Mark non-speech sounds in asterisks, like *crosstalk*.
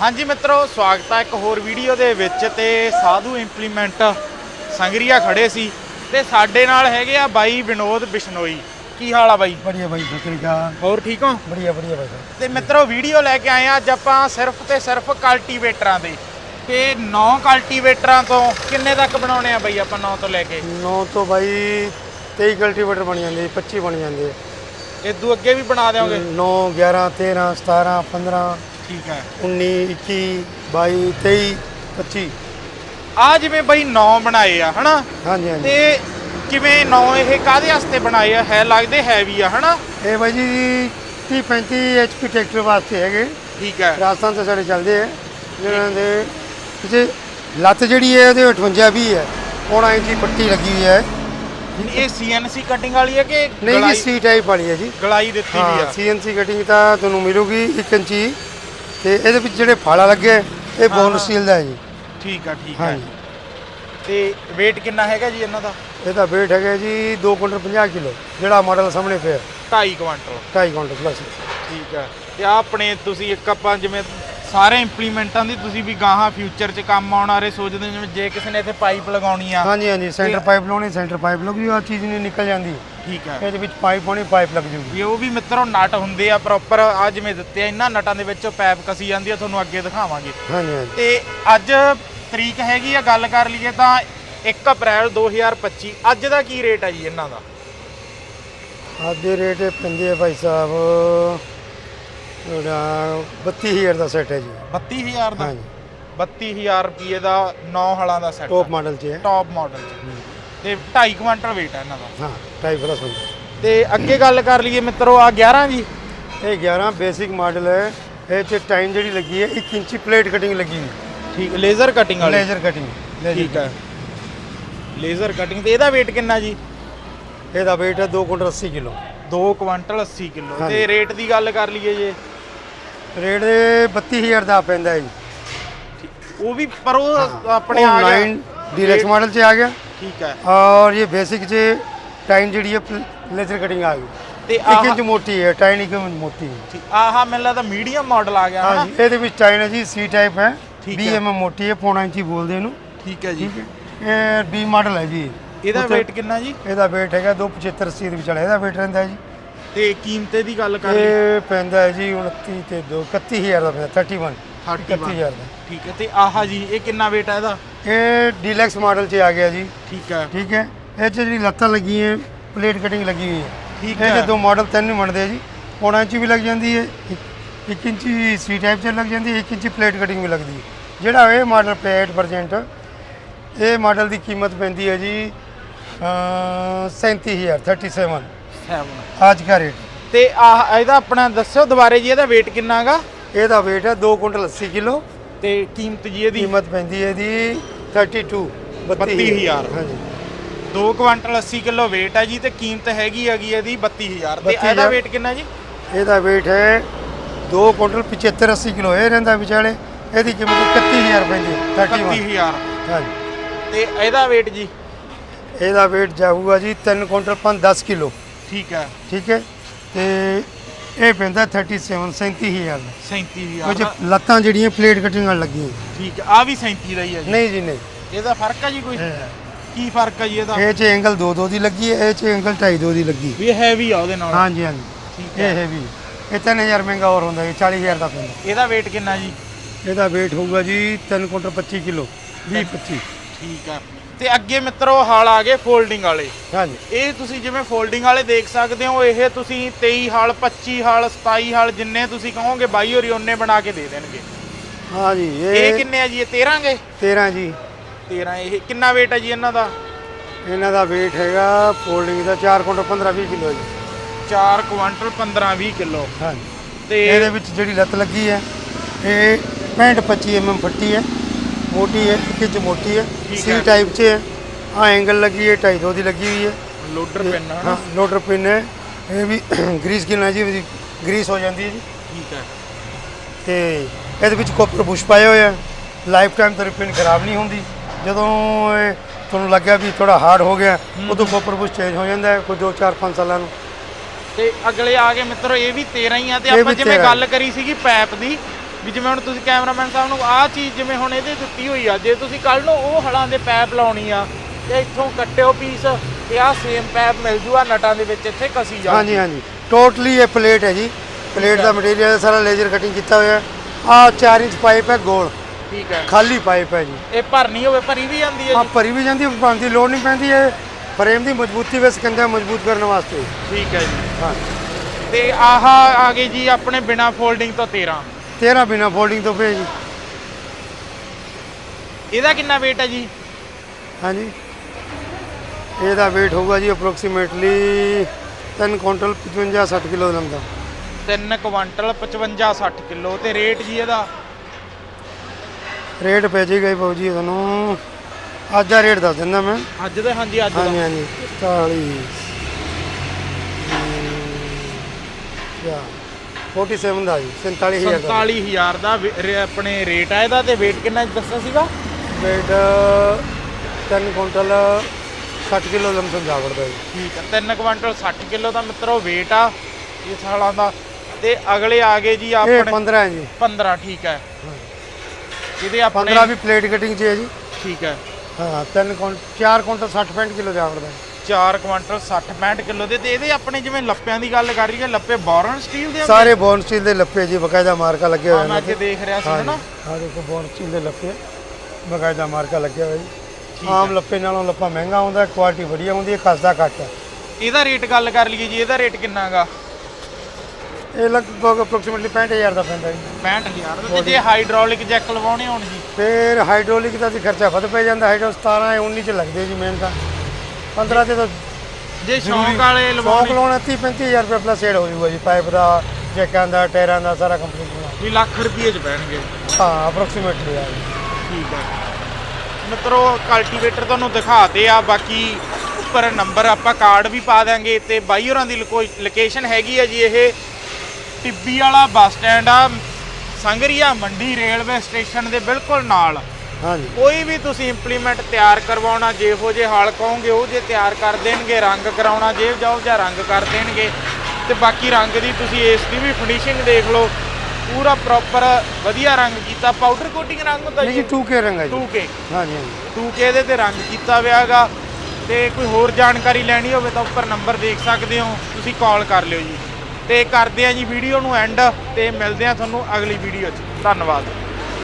ਹਾਂਜੀ ਮਿੱਤਰੋ ਸਵਾਗਤ ਹੈ ਇੱਕ ਹੋਰ ਵੀਡੀਓ ਦੇ ਵਿੱਚ ਤੇ ਸਾਧੂ ਇੰਪਲੀਮੈਂਟ ਸੰਗਰੀਆ ਖੜੇ ਸੀ ਤੇ ਸਾਡੇ ਨਾਲ ਹੈਗੇ ਆ ਬਾਈ ਵਿਨੋਦ ਬਿਸ਼ਨੋਈ। ਕੀ ਹਾਲ ਆ ਬਾਈ? ਬੜੀਆ ਬਾਈ ਸਤਿਕਾ ਹੋਰ ਠੀਕ ਹੋ? ਬੜੀਆ ਬੜੀਆ ਬਾਈ। ਤੇ ਮਿੱਤਰੋ ਵੀਡੀਓ ਲੈ ਕੇ ਆਏ ਆ ਅੱਜ ਆਪਾਂ ਸਿਰਫ ਤੇ ਸਿਰਫ ਕਲਟੀਵੇਟਰਾਂ ਦੇ। ਤੇ ਨੌ ਕਲਟੀਵੇਟਰਾਂ ਤੋਂ ਕਿੰਨੇ ਤੱਕ ਬਣਾਉਣੇ ਆ ਬਾਈ ਆਪਾਂ ਨੌ ਤੋਂ ਲੈ ਕੇ? ਨੌ ਤੋਂ ਬਾਈ 23 ਕਲਟੀਵੇਟਰ ਬਣ ਜਾਂਦੇ 25 ਬਣ ਜਾਂਦੇ ਇਹ ਤੋਂ ਅੱਗੇ ਵੀ ਬਣਾ ਦੇਵਾਂਗੇ 9 11 13 17 15 ਠੀਕ ਹੈ। 19 21 22 23 25 ਆ ਜਿਵੇਂ ਬਈ 9 ਬਣਾਏ ਆ ਹਨਾ? ਹਾਂਜੀ ਹਾਂਜੀ। ਤੇ ਕਿਵੇਂ 9 ਇਹ ਕਾਦੇ ਵਾਸਤੇ ਬਣਾਏ ਆ? ਹੈ ਲੱਗਦੇ ਹੈਵੀ ਆ ਹਨਾ? ਇਹ ਬਾਈ ਜੀ 30 35 ਐਚਪੀ ਟਰੈਕਟਰ ਵਾਸਤੇ ਹੈਗੇ। ਠੀਕ ਹੈ। ਰਾਜਸਥਾਨ ਤੋਂ ਸਾਡੇ ਚੱਲਦੇ ਆ। ਜਿਹਨਾਂ ਦੇ ਕਿਸੇ ਲੱਤ ਜਿਹੜੀ ਹੈ ਉਹਦੇ 58 ਵੀ ਹੈ। 19 ਇੰਚੀ ਪੱਟੀ ਲੱਗੀ ਹੋਈ ਹੈ। ਇਹ ਸੀਐਨਸੀ ਕਟਿੰਗ ਵਾਲੀ ਹੈ ਕਿ ਨਹੀਂ ਜੀ ਸੀ ਟਾਈਪ ਵਾਲੀ ਹੈ ਜੀ। ਗਲਾਈ ਦਿੱਤੀ ਵੀ ਆ? ਸੀਐਨਸੀ ਕਟਿੰਗ ਤਾਂ ਤੁਹਾਨੂੰ ਮਿਲੂਗੀ 1 ਇੰਚੀ। ਤੇ ਇਹਦੇ ਵਿੱਚ ਜਿਹੜੇ ਫਾਲਾ ਲੱਗੇ ਇਹ ਬੋਨ ਹਾਂ। ਸਟੀਲ ਦਾ ਹੈ ਜੀ। ਠੀਕ ਆ ਠੀਕ ਆ। ਹਾਂਜੀ। ਤੇ weight ਕਿੰਨਾ ਹੈਗਾ ਜੀ ਇਹਨਾਂ ਦਾ? ਇਹਦਾ weight ਹੈਗਾ ਜੀ 2 ਕੁਇੰਟਲ 50 ਕਿਲੋ ਜਿਹੜਾ ਮਾਡਲ ਸਾਹਮਣੇ ਪਿਆ। 2.5 ਕੁਆਂਟਲ 2.5 ਕੁਇੰਟਲ ਪਲੱਸ ਠੀਕ ਆ। ਤੇ ਆਹ ਆਪਣੇ ਤੁਸੀਂ ਇੱਕ ਆਪਾਂ ਜਿਵੇਂ ਸਾਰੇ ਇੰਪਲੀਮੈਂਟਾਂ ਦੀ ਤੁਸੀਂ ਵੀ ਗਾਹਾਂ ਫਿਊਚਰ 'ਚ ਕੰਮ ਆਉਣ ਵਾਲੇ ਸੋਚਦੇ ਹੋ ਜਿਵੇਂ ਜੇ ਕਿਸੇ ਨੇ ਇੱਥੇ ਪਾਈਪ ਲਗਾਉਣੀ ਆ। ਹਾਂਜੀ ਹਾਂਜੀ ਸੈਂਟਰ ਪਾਈਪ ਲਾਉਣੀ ਸੈਂਟਰ ਪਾਈਪ ਲੱਗ ਜੂ ਆ ਚੀਜ਼ ਨਹੀਂ ਨਿਕਲ ਜਾਂਦੀ। ਠੀਕ ਆ ਇਹਦੇ ਵਿੱਚ ਪਾਈਪ ਪਾਉਣੀ ਪਾਈਪ ਲੱਗ ਜੂਗੀ। ਵੀ ਉਹ ਵੀ ਮਿੱਤਰੋ ਨਟ ਹੁੰਦੇ ਆ ਪ੍ਰੋਪਰ ਆ ਜਿਵੇਂ ਦਿੱਤੇ ਆ ਇਹਨਾਂ ਨਟਾਂ ਦੇ ਵਿੱਚ ਪੈਪ ਕਸੀ ਜਾਂਦੀ ਆ ਤੁਹਾਨੂੰ ਅੱਗੇ ਦਿਖਾਵਾਂਗੇ। ਹਾਂਜੀ ਹਾਂਜੀ। ਤੇ ਅੱਜ ਤਰੀਕ ਹੈਗੀ ਆ ਗੱਲ ਕਰ ਲਈਏ ਤਾਂ 1 ਅਪ੍ਰੈਲ 2025 ਅੱਜ ਦਾ ਕੀ ਰੇਟ ਹੈ ਜੀ ਇਹਨਾਂ ਦਾ? ਅੱਜ ਦੇ ਰੇਟ ਇਹ ਪੈਂਦੇ ਆ ਭਾਈ ਸਾਹਿਬ ਤੁਹਾਡਾ 32000 ਦਾ ਸੈੱਟ ਹੈ ਜੀ। 32000 ਦਾ? ਹਾਂਜੀ। 32000 ਰੁਪਏ ਦਾ 9 ਹਲਾਂ ਦਾ ਸੈੱਟ ਟੌਪ ਮਾਡਲ 'ਚ ਹੈ। ਟੌਪ ਮਾਡਲ ਤੇ 2.5 ਕੁਆਂਟਲ weight ਹੈ ਇਹਨਾਂ ਦਾ। ਹਾਂ ਟਾਈਪ ਪਲੱਸ ਹੁੰਦਾ ਤੇ ਅੱਗੇ ਗੱਲ ਕਰ ਲਈਏ ਮਿੱਤਰੋ ਆ 11 ਜੀ। ਇਹ 11 ਬੇਸਿਕ ਮਾਡਲ ਹੈ। ਇਹ 'ਚ ਟਾਈਮ ਜਿਹੜੀ ਲੱਗੀ ਹੈ 1 ਇੰਚੀ ਪਲੇਟ ਕਟਿੰਗ ਲੱਗੀ ਹੈ ਠੀਕ ਲੇਜ਼ਰ ਕਟਿੰਗ ਵਾਲੀ। ਲੇਜ਼ਰ ਕਟਿੰਗ ਠੀਕ ਹੈ ਲੇਜ਼ਰ ਕਟਿੰਗ ਤੇ ਇਹਦਾ weight ਕਿੰਨਾ ਜੀ? ਇਹਦਾ weight ਹੈ 2 ਕੁਇੰਟਲ 80 ਕਿਲੋ। 2 quintal 80 kilo. ਤੇ ਰੇਟ ਦੀ ਗੱਲ ਕਰ ਲਈਏ ਜੇ। ਰੇਟ ਇਹ 32000 ਦਾ ਪੈਂਦਾ ਹੈ ਜੀ। ਉਹ ਵੀ ਪਰ ਉਹ ਆਪਣੇ ਆ ਗਿਆ। 9 ਡੀਲਕਸ ਮਾਡਲ 'ਚ ਆ ਗਿਆ। ਠੀਕ ਹੈ और ये बेसिक जे टाइन ਜਿਹੜੀ ਹੈ लेजर कटिंग आ गई ਤੇ ਇੱਕ ਆਹ ਇੰਚ ਮੋਟੀ ਹੈ ਟਾਈਨ ਇੱਕ ਇੰਚ ਮੋਟੀ ਹੈ ਠੀਕ- ਆਹ ਮੈਨੂੰ ਲੱਗਦਾ ਮੀਡੀਅਮ ਮਾਡਲ ਆ ਗਿਆ ਹਾਂ ਹਨਾ ਜੀ ਇਹਦੇ ਵਿੱਚ ਟਾਈਨ ਹੈ ਜੀ ਸੀ ਟਾਈਪ ਹੈ ਠੀਕ 20 ਹੈ। mm ਮੋਟੀ ਹੈ ਪੌਣਾ ਇੰਚੀ ਬੋਲਦੇ ਇਹਨੂੰ ਠੀਕ ਹੈ ਜੀ ਠੀਕ ਹੈ ਇਹ ਬੀ ਮਾਡਲ ਹੈ ਜੀ ਇਹਦਾ ਉੱਥੇ- weight ਕਿੰਨਾ ਜੀ ਇਹਦਾ weight ਹੈਗਾ 275 80 ਦੇ ਵਿਚਾਲੇ ਇਹਦਾ weight ਰਹਿੰਦਾ ਹੈ ਜੀ ਤੇ ਕੀਮਤੇ ਦੀ ਗੱਲ ਕਰ ਲਈਏ ਇਹ ਪੈਂਦਾ ਹੈ ਜੀ 29 ਤੇ 2 31000 ਦਾ ਪੈਂਦਾ 31 31 31000 ਦਾ ਠੀਕ ਹੈ ਤੇ ਆਹ ਜੀ ਇਹ ਕਿੰਨਾ weight ਹੈ ਇਹਦਾ ਇਹ ਡੀਲਕਸ ਮਾਡਲ 'ਚ ਆ ਗਿਆ ਜੀ। ਠੀਕ ਹੈ। ਠੀਕ ਹੈ। ਇਹ 'ਚ ਜਿਹੜੀ ਲੱਤਾਂ ਲੱਗੀਆਂ ਪਲੇਟ ਕਟਿੰਗ ਲੱਗੀ ਹੋਈ ਹੈ। ਠੀਕ ਹੈ। ਚ ਦੋ ਮਾਡਲ ਤਿੰਨ ਹੀ ਬਣਦੇ ਆ ਜੀ ਪੌਣਾ ਇੰਚ ਵੀ ਲੱਗ ਜਾਂਦੀ ਹੈ ਇੱਕ- ਇੱਕ ਇੰਚੀ ਸੀ ਟਾਈਪ 'ਚ ਲੱਗ ਜਾਂਦੀ ਹੈ ਇੱਕ ਇੰਚੀ ਪਲੇਟ ਕਟਿੰਗ ਵੀ ਲੱਗਦੀ ਹੈ। ਜਿਹੜਾ ਇਹ ਮਾਡਲ ਪਿਆ 8% ਇਹ ਮਾਡਲ ਦੀ ਕੀਮਤ ਪੈਂਦੀ ਹੈ ਜੀ ਅਹ, 37000 37 7 ਅੱਜ ਦਾ ਰੇਟ ਤੇ ਆਹ ਇਹਦਾ ਆਪਣਾ ਦੱਸਿਓ ਦੁਬਾਰੇ ਜੀ ਇਹਦਾ weight ਕਿੰਨਾ ਹੈਗਾ? ਇਹਦਾ weight ਹੈ 2 ਕੁਇੰਟਲ 80 ਕਿਲੋ। ਤੇ ਕੀਮਤ ਜੀ ਇਹਦੀ? ਕੀਮਤ ਪੈਂਦੀ ਹੈ ਇਹਦੀ 32 32,000 ਹਾਂਜੀ। 2 ਕੁਆਂਟਲ 80 ਕਿਲੋ weight ਹੈ ਜੀ ਤੇ ਕੀਮਤ ਹੈਗੀ ਹੈਗੀ ਇਹਦੀ 32000 ਤੇ ਇਹਦਾ 32,000 weight ਕਿੰਨਾ ਜੀ? ਇਹਦਾ weight ਹੈ 2 ਕੁਇੰਟਲ 75 80 ਕਿਲੋ। ਇਹ ਰਹਿੰਦਾ ਵਿਚਾਲੇ ਇਹਦੀ ਕੀਮਤ 31000 ਪੈਂਦੀ ਹੈ 31 31000 ਹਾਂਜੀ। ਤੇ ਇਹਦਾ weight ਜੀ? ਇਹਦਾ weight ਜਾਊਗਾ ਜੀ 3 ਕੁਇੰਟਲ 5 10 ਕਿਲੋ। ਠੀਕ ਹੈ। ਠੀਕ ਹੈ। ਤੇ ਇਹ ਪੈਂਦਾ 37 37000 ਦਾ 37000 ਕੁਝ ਦਾ। ਲੱਤਾਂ ਜਿਹੜੀਆਂ ਪਲੇਟ ਕਟਿੰਗ ਨਾਲ ਲੱਗੀਆਂ। ਠੀਕ ਆ ਵੀ 37 ਦਾ ਹੀ ਹੈ ਜੀ। ਨਹੀਂ ਜੀ ਨਹੀਂ। ਇਹਦਾ ਫ਼ਰਕ ਹੈ ਜੀ ਕੋਈ? ਕੀ ਫ਼ਰਕ ਹੈ ਜੀ ਇਹਦਾ? ਇਹ 'ਚ ਐਂਗਲ 2 2 ਦੀ ਲੱਗੀ ਹੈ ਇਹ 'ਚ ਐਂਗਲ 2.5 2 ਦੀ ਲੱਗੀ। ਵੀ ਹੈਵੀ ਆ ਉਹਦੇ ਨਾਲ। ਹਾਂਜੀ ਹਾਂਜੀ। ਠੀਕ ਇਹ ਹੈ ਹੈਵੀ ਇਹ 3000 ਮਹਿੰਗਾ ਹੋਰ ਹੁੰਦਾ ਇਹ 40000 ਦਾ ਪੈਂਦਾ। ਇਹਦਾ weight ਕਿੰਨਾ ਜੀ? ਇਹਦਾ weight ਹੋਊਗਾ ਜੀ 3 ਕੁਇੰਟਲ 25 ਕਿਲੋ 20 25 ਠੀਕ ਹੈ ਤੇ ਅੱਗੇ ਮਿੱਤਰੋ ਹਾਲ ਆ ਗਏ ਫੋਲਡਿੰਗ ਵਾਲੇ। ਹਾਂਜੀ। ਇਹ ਤੁਸੀਂ ਜਿਵੇਂ ਫੋਲਡਿੰਗ ਵਾਲੇ ਦੇਖ ਸਕਦੇ ਹੋ ਇਹ ਤੁਸੀਂ 23 ਹਾਲ 25 ਹਾਲ 27 ਹਾਲ ਜਿੰਨੇ ਤੁਸੀਂ ਕਹੋਗੇ ਬਾਈ ਹੋਰੀ ਉਹਨੇ ਬਣਾ ਕੇ ਦੇ ਦੇਣਗੇ। ਹਾਂਜੀ ਇਹ ਇਹ ਕਿੰਨੇ ਆ ਜੀ? ਇਹ 13 ਗੇ? 13 ਜੀ। 13 ਇਹ ਕਿੰਨਾ weight ਹੈ ਜੀ ਇਹਨਾਂ ਦਾ? ਇਹਨਾਂ ਦਾ weight ਹੈਗਾ ਫੋਲਡਿੰਗ ਦਾ 4 ਕੁਇੰਟਲ 15 20 ਕਿਲੋ ਜੀ। 4 ਕੁਆਂਟਲ 15 20 ਕਿਲੋ। ਹਾਂਜੀ। ਤੇ ਇਹਦੇ ਵਿੱਚ ਜਿਹੜੀ ਲੱਤ ਲੱਗੀ ਹੈ ਇਹ 65 25 mm ਫੱਟੀ ਹੈ। ਮੋਟੀ ਹੈ ਇੱਕ ਇੰਚ ਮੋਟੀ ਹੈ ਠੀਕ ਸੀ ਹੈ। ਟਾਈਪ 'ਚ ਹੈ। ਆ ਐਂਗਲ ਲੱਗੀ ਹੈ 2.5 ਦੀ ਲੱਗੀ ਹੋਈ ਹੈ। ਲੋਡਰ ਪਿੰਨ ਹਾਂ ਲੋਡਰ ਪਿਨ ਹੈ। ਇਹ ਵੀ *coughs* ਗਰੀਸ ਕਿਨਾ ਜੀ ਇਹਦੀ ਗਰੀਸ ਹੋ ਜਾਂਦੀ ਹੈ ਜੀ। ਠੀਕ ਹੈ। ਤੇ ਇਹਦੇ ਵਿੱਚ ਕੋਪਰ ਬੁਸ਼ ਪਾਏ ਹੋਏ ਆ ਲਾਈਫ ਟਾਈਮ ਤੇਰੀ ਪਿਨ ਖਰਾਬ ਨਹੀਂ ਹੁੰਦੀ। ਜਦੋਂ ਇਹ ਤੁਹਾਨੂੰ ਲੱਗਿਆ ਵੀ ਥੋੜਾ ਹਾਰਡ ਹੋ ਗਿਆ ਉਦੋਂ ਕੋਪਰ ਬੁਸ਼ ਚੇਂਜ ਹੋ ਜਾਂਦਾ ਹੈ ਕੋਈ 2 4 5 ਸਾਲਾਂ ਨੂੰ। ਤੇ ਅਗਲੇ ਆ ਗਏ ਮਿੱਤਰੋ ਇਹ ਵੀ 13 ਹੀ ਆ। ਤੇ ਇਹ ਆਪਾਂ ਵੀ ਜਿਵੇਂ 13 ਗੱਲ ਕਰੀ ਸੀਗੀ ਪੈਪ ਦੀ ਵੀ ਜਿਵੇਂ ਹੁਣ ਤੁਸੀਂ ਕੈਮਰਾਮੈਨ ਸਾਹਿਬ ਨੂੰ ਆਹ ਚੀਜ਼ ਜਿਵੇਂ ਹੁਣ ਇਹਦੇ ਦਿੱਤੀ ਹੋਈ ਆ ਜੇ ਤੁਸੀਂ ਕੱਲ ਨੂੰ ਉਹ ਹਲਾਂ ਦੇ ਪੈਪ ਲਾਉਣੀ ਆ ਤੇ ਇੱਥੋਂ ਕੱਟਿਓ ਪੀਸ ਤੇ ਆਹ ਸੇਮ ਪੈਪ ਮਿਲ ਜੂਗਾ ਨਟਾਂ ਦੇ ਵਿੱਚ ਇੱਥੇ ਕਸੀ ਜਾ ਹਾਂਜੀ ਹਾਂਜੀ। ਟੋਟਲੀ ਇਹ ਪਲੇਟ ਹੈ ਜੀ। ਪਲੇਟ ਦਾ ਮਟੀਰੀਅਲ ਸਾਰਾ ਲੇਜ਼ਰ ਕਟਿੰਗ ਕੀਤਾ ਹੋਇਆ। ਹੈ ਆ 4 ਇੰਚ ਪਾਈਪ ਹੈ ਗੋਲ। ਠੀਕ ਹੈ ਖਾਲੀ ਪਾਈਪ ਹੈ ਜੀ। ਇਹ ਭਰਨੀ ਹੋਵੇ ਭਰੀ ਵੀ ਜਾਂਦੀ ਹੈ ਆ ਜੀ। ਭਰੀ ਵੀ ਜਾਂਦੀ ਹੈ ਪਾਉਣ ਦੀ ਲੋੜ ਨਹੀਂ ਪੈਂਦੀ ਹੈ ਫਰੇਮ ਦੀ ਮਜ਼ਬੂਤੀ ਵੇ ਸਕੰਜਾ ਮਜ਼ਬੂਤ ਕਰਨ ਵਾਸਤੇ। ਠੀਕ ਹੈ ਜੀ। ਹਾਂ। ਤੇ ਆਹ ਆ ਗਏ ਜੀ ਆਪਣੇ ਬਿਨਾ ਫੋਲਡਿੰਗ ਤੋਂ 13 13 ਬਿਨਾ ਫੋਲਡਿੰਗ ਤੋਂ ਪਏ ਜੀ। ਇਹਦਾ ਕਿੰਨਾ weight ਹੈ ਜੀ? ਹਾਂਜੀ। ਇਹਦਾ weight ਹੋਊਗਾ ਜੀ ਅਪਰੋਕਸੀਮੇਟਲੀ 3 ਕੁਇੰਟਲ 55 60 ਕਿਲੋ ਲੰਦਾ 3 ਕੁਆਂਟਲ 55 60 ਕਿਲੋ ਤੇ ਰੇਟ ਜੀ ਇਹਦਾ? ਰੇਟ ਪੈ ਜਾਏਗਾ ਜੀ ਭਾਊ ਜੀ ਤੁਹਾਨੂੰ। ਅੱਜ ਦਾ ਰੇਟ ਦੱਸ ਦਿੰਦਾ ਮੈਂ। ਅੱਜ ਦੇ ਹਾਂਜੀ ਅੱਜ ਹਾਂਜੀ ਦਾ ਹਾਂਜੀ 40 ਯਾ 47 ਦਾ ਜੀ 47000 ਦਾ। 47000 ਦਾ ਵੇ- ਰੇ- ਆਪਣੇ ਰੇਟ ਆ ਇਹਦਾ ਤੇ weight ਕਿੰਨਾ ਦੱਸਿਆ ਸੀਗਾ? weight 3 quintal 60 kilo lump sum ਜਾਵੜਦਾ ਜੀ। ਠੀਕ ਹੈ 3 ਕੁਆਂਟਲ 60 ਕਿਲੋ ਦਾ ਮਿੱਤਰੋ weight ਆ ਇਹ ਸਾਲਾਂ ਦਾ। ਤੇ ਅਗਲੇ ਆ ਗਏ ਜੀ ਇਹ ਆਪਣੇ 15 ਹੈ ਜੀ। 15 ਠੀਕ ਹੈ। ਇਹਦੇ ਆਪਣੇ 15 ਵੀ ਪਲੇਟ ਕਟਿੰਗ ਚ ਹੈ ਜੀ। ਠੀਕ ਹੈ ਹਾਂ 3 ਕੁਇੰਟਲ 4 ਕੁਇੰਟਲ 60 65 ਕਿਲੋ ਜਾਵੜਦਾ ਜੀ। 4 ਕੁਆਂਟਲ 60 65 ਕਿਲੋ ਦੇ ਤੇ ਇਹਦੇ ਆਪਣੇ ਜਿਵੇਂ ਲੱਪਿਆਂ ਦੀ ਗੱਲ ਕਰ ਰਹੀ ਹੈ ਲੱਪੇ ਬੋਰਨ ਸਟੀਲ ਦੇ ਸਾਰੇ ਬੋਨ ਸਟੀਲ ਦੇ ਲੱਪੇ ਜੀ ਬਕਾਇਦਾ ਮਾਰਕਾ ਲੱਗਿਆ ਹਾਂ, ਹੋਇਆ ਮੈਂ ਅੱਜ ਦੇਖ ਰਿਹਾ ਸੀ ਹਾਂ ਨਾ ਜੀ, ਆਹ ਦੇਖੋ ਬੋਨ ਸਟੀਲ ਦੇ ਲੱਪੇ ਬਕਾਇਦਾ ਮਾਰਕਾ ਲੱਗਿਆ ਹੋਇਆ ਜੀ। ਆਮ ਲੱਪੇ ਨਾਲੋਂ ਲੱਪਾ ਮਹਿੰਗਾ ਹੁੰਦਾ ਕੁਆਲਿਟੀ ਵਧੀਆ ਹੁੰਦੀ ਹੈ ਖਸਦਾ ਘੱਟ ਹੈ। ਇਹਦਾ ਰੇਟ ਗੱਲ ਕਰ ਲਈਏ ਜੀ ਇਹਦਾ ਰੇਟ ਕਿੰਨਾ ਹੈਗਾ ਇਹ ਲਗਭਗ ਅਪਰੋਕਸੀਮੇਟਲੀ 65000 ਦਾ ਪੈਂਦਾ ਜੀ। 65000 ਦਾ ਤੇ ਜੇ ਹਾਈਡ੍ਰੋਲਿਕ ਜੈਕ ਲਵਾਉਣੇ ਹੋਣ ਜੀ? ਫਿਰ ਹਾਈਡ੍ਰੋਲਿਕ ਦਾ ਵੀ ਖਰਚਾ ਵੱਧ ਪੈ ਜਾਂਦਾ ਹਾਈਡ੍ਰੋ 17 ਹੈ 19 ਚ ਲੱਗਦੇ ਜੀ ਮੇਨ ਤਾਂ। 15 ਤੇ ਤਾਂ ਜੇ ਸ਼ੌਂਕ ਵਾਲੇ ਸ਼ੌਕ ਲਵਾਉਣੇ ਲਾਉਣਾ 30 35000 ਰੁਪਏ ਪਲੱਸ ਐਡ ਹੋ ਜਾਊਗਾ ਜੀ ਪਾਈਪ ਦਾ ਜੈਕਾਂ ਦਾ ਟਾਇਰਾਂ ਦਾ ਸਾਰਾ ਕੰਪਲੀਟ ਬਣਾ ਵੀ ਲੱਖ ਰੁਪਏ ਚ ਪੈਣਗੇ। ਹਾਂ ਅਪਰੋਕਸੀਮੇਟਲੀ ਆ ਜੀ ਠੀਕ ਹੈ। ਮਿੱਤਰੋ ਕਲਟੀਵੇਟਰ ਤੁਹਾਨੂੰ ਦਿਖਾਤੇ ਆ ਬਾਕੀ ਉੱਪਰ ਨੰਬਰ ਆਪਾਂ ਕਾਰਡ ਵੀ ਪਾ ਦਾਂਗੇ ਤੇ ਬਾਈ ਹੋਰਾਂ ਦੀ ਲੋਕੇਸ਼ਨ ਹੈਗੀ ਆ ਜੀ ਇਹ। ਟਿੱਬੀ ਵਾਲਾ ਬੱਸ ਸਟੈਂਡ ਆ ਸੰਗਰੀਆ ਮੰਡੀ ਰੇਲਵੇ ਸਟੇਸ਼ਨ ਦੇ ਬਿਲਕੁਲ ਨਾਲ। ਹਾਂਜੀ। ਕੋਈ ਵੀ ਤੁਸੀਂ ਇੰਪਲੀਮੈਂਟ ਤਿਆਰ ਕਰਵਾਉਣਾ ਜਿਹੋ ਜੇ ਹਾਲ ਕਹੋਗੇ ਉਹ ਜੇ ਤਿਆਰ ਕਰ ਦੇਣਗੇ ਰੰਗ ਕਰਾਉਣਾ ਜੇ ਜਾਓ ਜਾਂ ਰੰਗ ਕਰ ਦੇਣਗੇ ਤੇ ਬਾਕੀ ਰੰਗ ਦੀ ਤੁਸੀਂ ਇਸ ਦੀ ਵੀ ਫਿਨਿਸ਼ਿੰਗ ਦੇਖ ਲਓ। ਪੂਰਾ ਪ੍ਰੋਪਰ ਵਧੀਆ ਰੰਗ ਕੀਤਾ ਪਾਊਡਰ ਕੋਟਿੰਗ ਰੰਗ ਹੁੰਦਾ ਨਹੀਂ ਜੀ 2K ਰੰਗ ਹੈ ਜੀ। 2K ਹਾਂਜੀ ਹਾਂਜੀ। 2K ਇਹਦੇ ਤੇ ਰੰਗ ਕੀਤਾ ਵਿਆਗਾ ਤੇ ਕੋਈ ਹੋਰ ਜਾਣਕਾਰੀ ਲੈਣੀ ਹੋਵੇ ਤਾਂ ਉੱਪਰ ਨੰਬਰ ਦੇਖ ਸਕਦੇ ਹੋ ਤੁਸੀਂ ਕਾਲ ਕਰ ਲਿਓ ਜੀ। ਤੇ ਕਰਦੇ ਆ ਜੀ ਵੀਡੀਓ ਨੂੰ ਐਂਡ ਤੇ ਮਿਲਦੇ ਆ ਤੁਹਾਨੂੰ ਅਗਲੀ ਵੀਡੀਓ 'ਚ। ਧੰਨਵਾਦ।